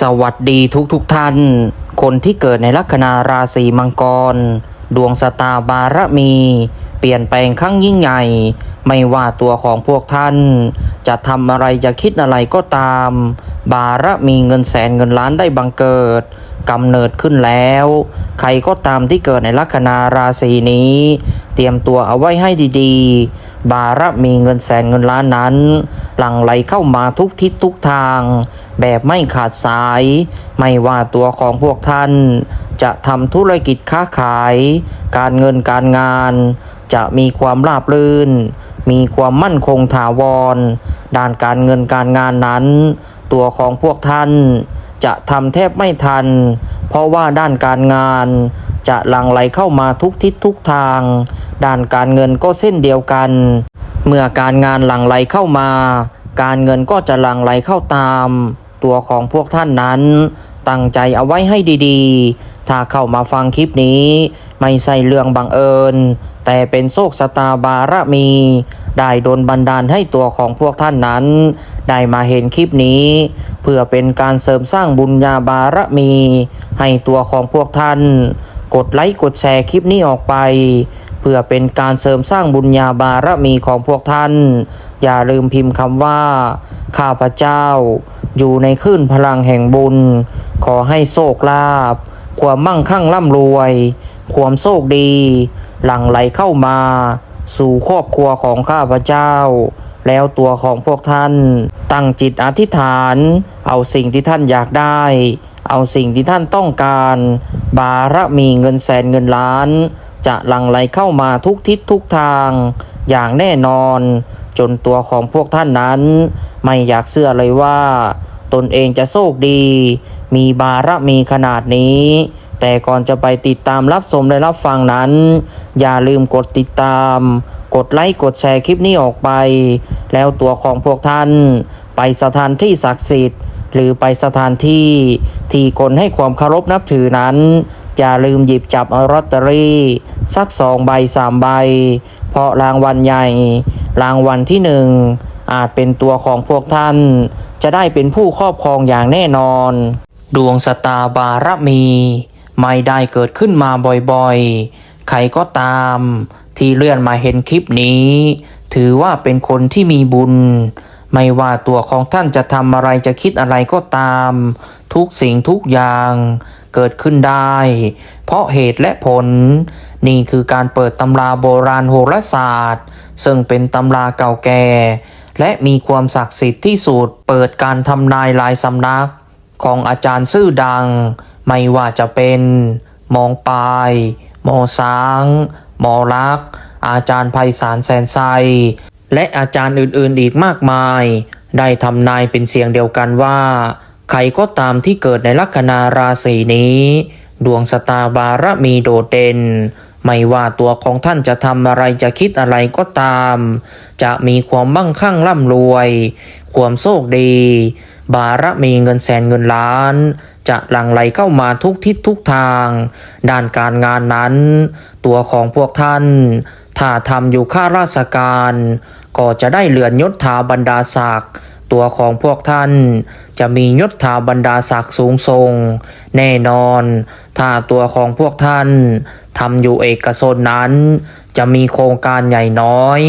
สวัสดีทุกทุกท่าน คนที่เกิดในลัคนาราศีมังกร ดวงสตาบารมี เปลี่ยนแปลงครั้งยิ่งใหญ่ ไม่ว่าตัวของพวกท่าน จะทำอะไรจะคิดอะไรก็ตาม บารมีเงินแสนเงินล้านได้บังเกิดกำเนิดขึ้นแล้ว ใครก็ตามที่เกิดในลัคนาราศีนี้ เตรียมตัวเอาไว้ให้ดีๆ บารมีเงินแสนเงินล้านนั้น หลั่งไหลเข้ามาทุกทิศทุกทาง แบบไม่ขาดสาย ไม่ว่าตัวของพวกท่าน จะทำธุรกิจค้าขาย การเงินการงาน จะมีความราบรื่น มีความมั่นคงถาวร ด้านการเงินการงานนั้น ตัวของพวกท่าน จะทำแทบไม่ทัน เพราะว่าด้านการงาน จะหลั่งไหลเข้ามาทุกทิศทุกทาง ด้านการเงินก็เส้นเดียวกัน เมื่อการงานหลั่งไหลเข้ามา การเงินก็จะหลั่งไหลเข้าตาม ตัวของพวกท่านนั้น ตั้งใจเอาไว้ให้ดีๆ ถ้าเข้ามาฟังคลิปนี้ ไม่ใช่เรื่องบังเอิญ แต่เป็นโชคสตาบารมี ได้โดนบันดาลให้ตัวของพวกท่านนั้น ได้มาเห็นคลิปนี้ เพื่อเป็นการเสริมสร้างบุญญาบารมี ให้ตัวของพวกท่าน กดไลค์กดแชร์คลิปนี้ออกไป เพื่อเป็นการเสริมสร้างบุญญาบารมีของพวกท่าน อย่าลืมพิมพ์คำว่า ข้าพเจ้า อยู่ในคลื่นพลังแห่งบุญ ขอให้โชคลาภความมั่งคั่งร่ำรวย ความโชคดี หลั่งไหลเข้ามา สู่ครอบครัวของข้าพเจ้า แล้วตัวของพวกท่าน ตั้งจิตอธิษฐาน เอาสิ่งที่ท่านอยากได้ เอาสิ่งที่ท่านต้องการ บารมีเงินแสนเงินล้าน จะหลั่งไหลเข้ามาทุกทิศทุกทาง อย่างแน่นอน จนตัวของพวกท่านนั้น ไม่อยากเชื่อเลยว่า ตนเองจะโชคดี มีบารมีขนาดนี้ แต่ก่อนจะไปติดตามรับชมและรับฟังนั้น อย่าลืมกดติดตาม กดไลค์กดแชร์คลิปนี้ออกไป แล้วตัวของพวกท่านไปสถานที่ศักดิ์สิทธิ์ หรือไปสถานที่ที่คนให้ความเคารพนับถือนั้น อย่าลืมหยิบจับลอตเตอรี่สักสองใบสามใบ เพราะรางวัลใหญ่ รางวัลที่หนึ่งอาจเป็นตัวของพวกท่าน จะได้เป็นผู้ครอบครองอย่างแน่นอน ดวงสตาบารมี ไม่ได้เกิดขึ้นมาบ่อยๆ ใครก็ตาม ที่เลื่อนมาเห็นคลิปนี้ ถือว่าเป็นคนที่มีบุญ ไม่ว่าตัวของท่านจะทำอะไรจะคิดอะไรก็ตาม ทุกสิ่งทุกอย่างเกิดขึ้นได้ เพราะเหตุและผล นี่คือการเปิดตำราโบราณโหราศาสตร์ ซึ่งเป็นตำราเก่าแก่ และมีความศักดิ์สิทธิ์ที่สุด เปิดการทำนายลายสำนัก ของอาจารย์ชื่อดัง ไม่ว่าจะเป็น มองปลายหมอสางหมอรัก อาจารย์ไพศาลแสนไซ และอาจารย์อื่นๆอีกมากมาย ได้ทำนายเป็นเสียงเดียวกันว่า ใครก็ตามที่เกิดในลัคนาราศีนี้ ดวงสตาบารมีโดดเด่นไม่ว่าตัวของท่านจะทำอะไรจะคิดอะไรก็ตาม จะมีความมั่งคั่งร่ำรวย ความโชคดี บารมีเงินแสนเงินล้าน จะหลั่งไหลเข้ามาทุกทิศทุกทาง ด้านการงานนั้น ตัวของพวกท่าน ถ้าทำอยู่ข้าราชการ ก็จะได้เลื่อนยศถาบรรดาศักดิ์ ตัวของพวกท่าน จะมียศถาบรรดาศักดิ์สูงส่ง แน่นอน ถ้าตัวของพวกท่านทำอยู่เอกชนนั้น จะมีโครงการใหญ่น้อย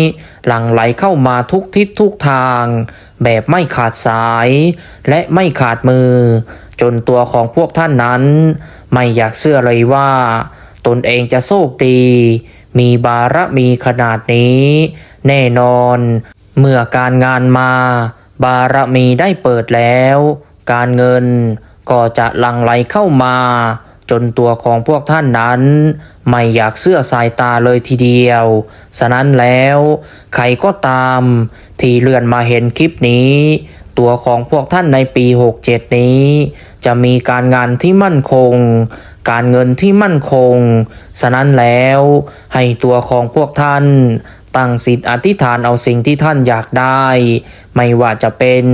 หลั่งไหลเข้ามาทุกทิศทุกทาง แบบไม่ขาดสาย และไม่ขาดมือ จนตัวของพวกท่านนั้น ไม่อยากเชื่อเลยว่า ตนเองจะโชคดี มีบารมีขนาดนี้ แน่นอน เมื่อการงานมา บารมีได้เปิดแล้ว การเงินก็จะหลั่งไหลเข้ามา จนตัวของพวกท่านนั้น ไม่อยากเสื้อสายตาเลยทีเดียว ฉะนั้นแล้วใครก็ตามที่เลื่อนมาเห็นคลิปนี้ ตัวของพวกท่านในปี 67 นี้ จะมีการงานที่มั่นคง การเงินที่มั่นคง ฉะนั้นแล้วให้ตัวของพวกท่านตั้งสิทธิ์อธิษฐานเอาสิ่งที่ท่านอยากได้ ไม่ว่าจะเป็น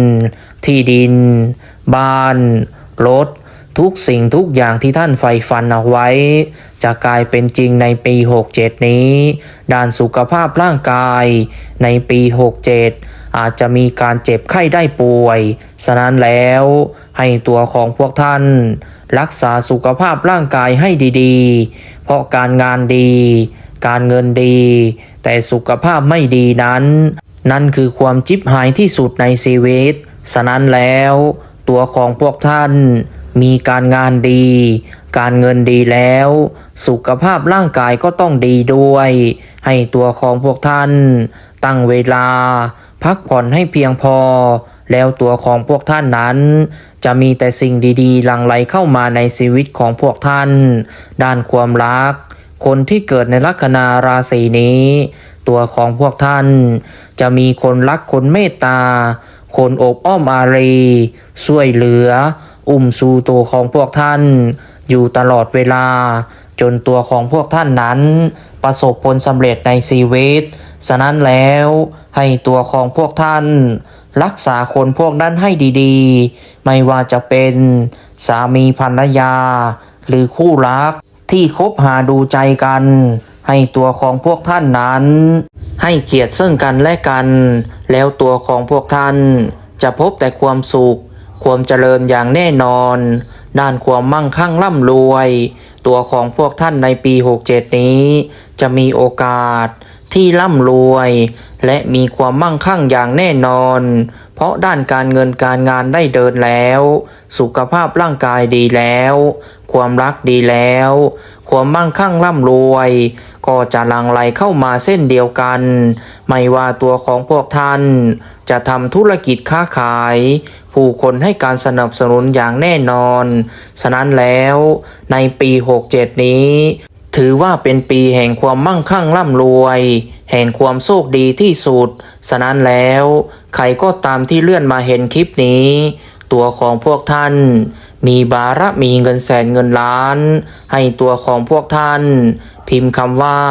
ที่ดิน บ้าน รถ ทุกสิ่งทุกอย่างที่ท่านใฝ่ฝันเอาไว้ จะกลายเป็นจริงในปี 67 นี้ ด้านสุขภาพร่างกายในปี 67 อาจจะมีการเจ็บไข้ได้ป่วย ฉะนั้นแล้วให้ตัวของพวกท่าน รักษาสุขภาพร่างกายให้ดีๆ เพราะการงานดี การเงินดี แต่สุขภาพไม่ดีนั้น นั่นคือความจิบหายที่สุดในชีวิต ฉะนั้นแล้วตัวของพวกท่านมีการงานดี การเงินดีแล้ว สุขภาพร่างกายก็ต้องดีด้วย ให้ตัวของพวกท่าน ตั้งเวลา พักผ่อนให้เพียงพอ แล้วตัวของพวกท่านนั้น จะมีแต่สิ่งดีๆหลั่งไหลเข้ามาในชีวิตของพวกท่าน ด้านความรัก คนที่เกิดในลัคนาราศีนี้ ตัวของพวกท่าน จะมีคนรักคนเมตตา คนอบอ้อมอารีช่วยเหลือ อุ้มสูตัวของพวกท่าน อยู่ตลอดเวลา จนตัวของพวกท่านนั้น ประสบผลสำเร็จในชีวิตฉะนั้นแล้ว ให้ตัวของพวกท่าน รักษาคนพวกนั้นให้ดีๆ ไม่ว่าจะเป็นสามีภรรยา หรือคู่รักที่คบหาดูใจกัน ให้ตัวของพวกท่านนั้น ให้เกียรติซึ่งกันและกัน แล้วตัวของพวกท่าน จะพบแต่ความสุข ความเจริญอย่างแน่นอน ด้านความมั่งคั่งร่ำรวย ตัวของพวกท่านในปี 67 นี้ จะมีโอกาส ที่ร่ำรวย และมีความมั่งคั่งอย่างแน่นอน เพราะด้านการเงินการงานได้เดินแล้ว สุขภาพร่างกายดีแล้ว ความรักดีแล้ว ความมั่งคั่งร่ำรวย ก็จะลังไหลเข้ามาเส้นเดียวกัน ไม่ว่าตัวของพวกท่าน จะทำธุรกิจค้าขาย ผู้คนให้การสนับสนุนอย่างแน่นอน ฉะนั้นแล้วในปี 67 นี้ ถือว่าเป็นปีแห่งความมั่งคั่งร่ำรวย แห่งความโชคดีที่สุด ฉะนั้นแล้ว ใครก็ตามที่เลื่อนมาเห็นคลิปนี้ ตัวของพวกท่าน มีบาระมีเงินแสนเงินล้าน ให้ตัวของพวกท่าน พิมพ์คำว่า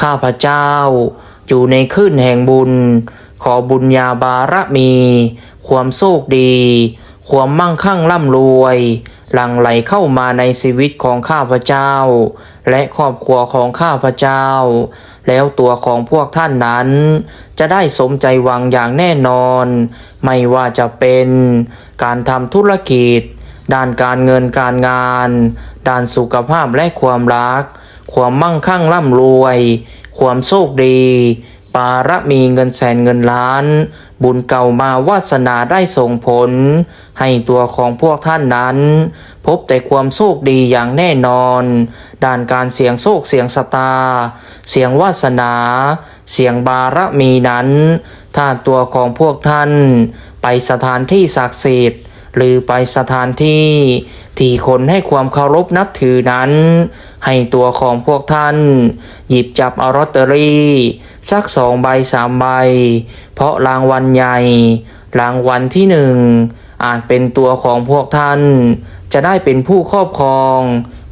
ข้าพเจ้า อยู่ในคลื่นแห่งบุญ ขอบุญญาบารมี ความโชคดี ความมั่งคั่งร่ำรวย หลั่งไหลเข้ามาในชีวิตของข้าพเจ้า และครอบครัวของข้าพเจ้า แล้วตัวของพวกท่านนั้น จะได้สมใจหวังอย่างแน่นอน ไม่ว่าจะเป็นการทำธุรกิจ ด้านการเงินการงาน ด้านสุขภาพและความรัก ความมั่งคั่งร่ำรวย ความโชคดี ปารมีเงินแสนเงินล้าน บุญเก่ามาวาสนาได้ส่งผล ให้ตัวของพวกท่านนั้น พบแต่ความโชคดีอย่างแน่นอน ด้านการเสียงโชคเสียงสตา เสียงวาสนา เสียงบารมีนั้น ถ้าตัวของพวกท่าน ไปสถานที่ศักดิ์สิทธิ์หรือไปสถานที่ที่คนให้ความเคารพนับถือนั้น ให้ตัวของพวกท่าน หยิบจับเอาลอตเตอรี่ สักสองใบสามใบ เพราะรางวัลใหญ่ รางวัลที่หนึ่งอาจเป็นตัวของพวกท่าน จะได้เป็นผู้ครอบครอง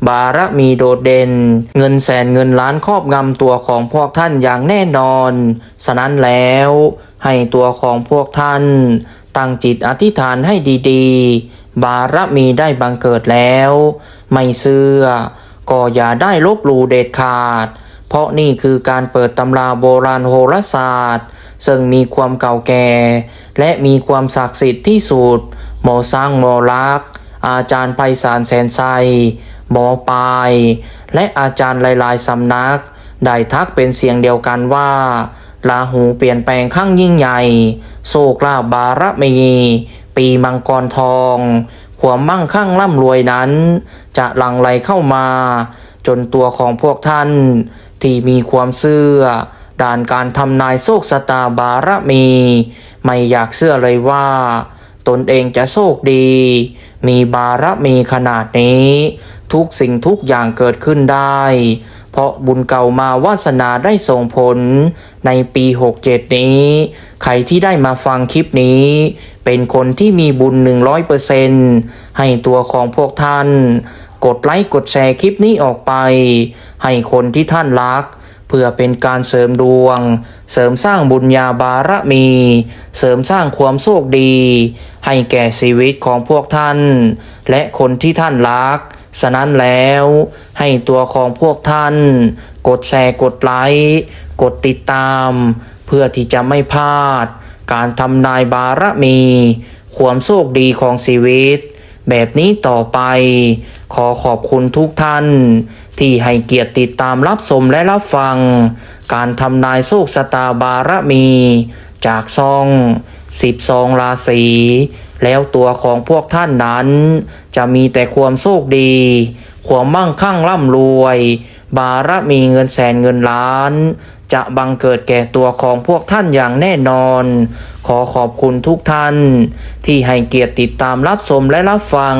บารมีโดดเด่น เงินแสนเงินล้านครอบงำตัวของพวกท่านอย่างแน่นอน ฉะนั้นแล้วให้ตัวของพวกท่าน ตั้งจิตอธิษฐานให้ดีๆ บารมีได้บังเกิดแล้ว ไม่เชื่อก็อย่าได้ลบหลู่เด็ดขาด เพราะนี่คือการเปิดตำราโบราณโหราศาสตร์ ซึ่งมีความเก่าแก่ และมีความศักดิ์สิทธิ์ที่สุด หมอสร้างหมอลักษ์อาจารย์ไพศาลแสนไซหมอปลาย และอาจารย์หลายๆสำนัก ได้ทักเป็นเสียงเดียวกันว่าลาหูเปลี่ยนแปลงข้างยิ่งใหญ่ โศกลาบารมี ปีมังกรทอง ความมั่งคั่งร่ำรวยนั้น จะหลั่งไหลเข้ามา จนตัวของพวกท่าน ที่มีความเชื่อด้านการทำนายโชคชะตาบารมี ไม่อยากเชื่อเลยว่า ตนเองจะโชคดี มีบารมีขนาดนี้ ทุกสิ่งทุกอย่างเกิดขึ้นได้ เพราะบุญเก่ามาวาสนาได้ส่งผล ในปี 67 นี้ ใครที่ได้มาฟังคลิปนี้ เป็นคนที่มีบุญ 100%ให้ตัวของพวกท่าน กดไลค์กดแชร์คลิปนี้ออกไป ให้คนที่ท่านรัก เพื่อเป็นการเสริมดวง เสริมสร้างบุญญาบารมี เสริมสร้างความโชคดี ให้แก่ชีวิตของพวกท่าน และคนที่ท่านรักฉะนั้นแล้วให้ตัวของพวกท่าน กดแชร์กดไลค์กดติดตาม เพื่อที่จะไม่พลาด การทำนายบารมี ความโชคดีของชีวิต แบบนี้ต่อไป ขอขอบคุณทุกท่าน ที่ให้เกียรติติดตามรับชมและรับฟัง การทำนายโชคชะตาบารมี จากซองสิบซองราศีแล้วตัวของพวกท่านนั้น จะมีแต่ความโชคดี ความมั่งคั่งร่ำรวย บารมีเงินแสนเงินล้าน จะบังเกิดแก่ตัวของพวกท่านอย่างแน่นอน ขอขอบคุณทุกท่าน ที่ให้เกียรติติดตามรับชมและรับฟัง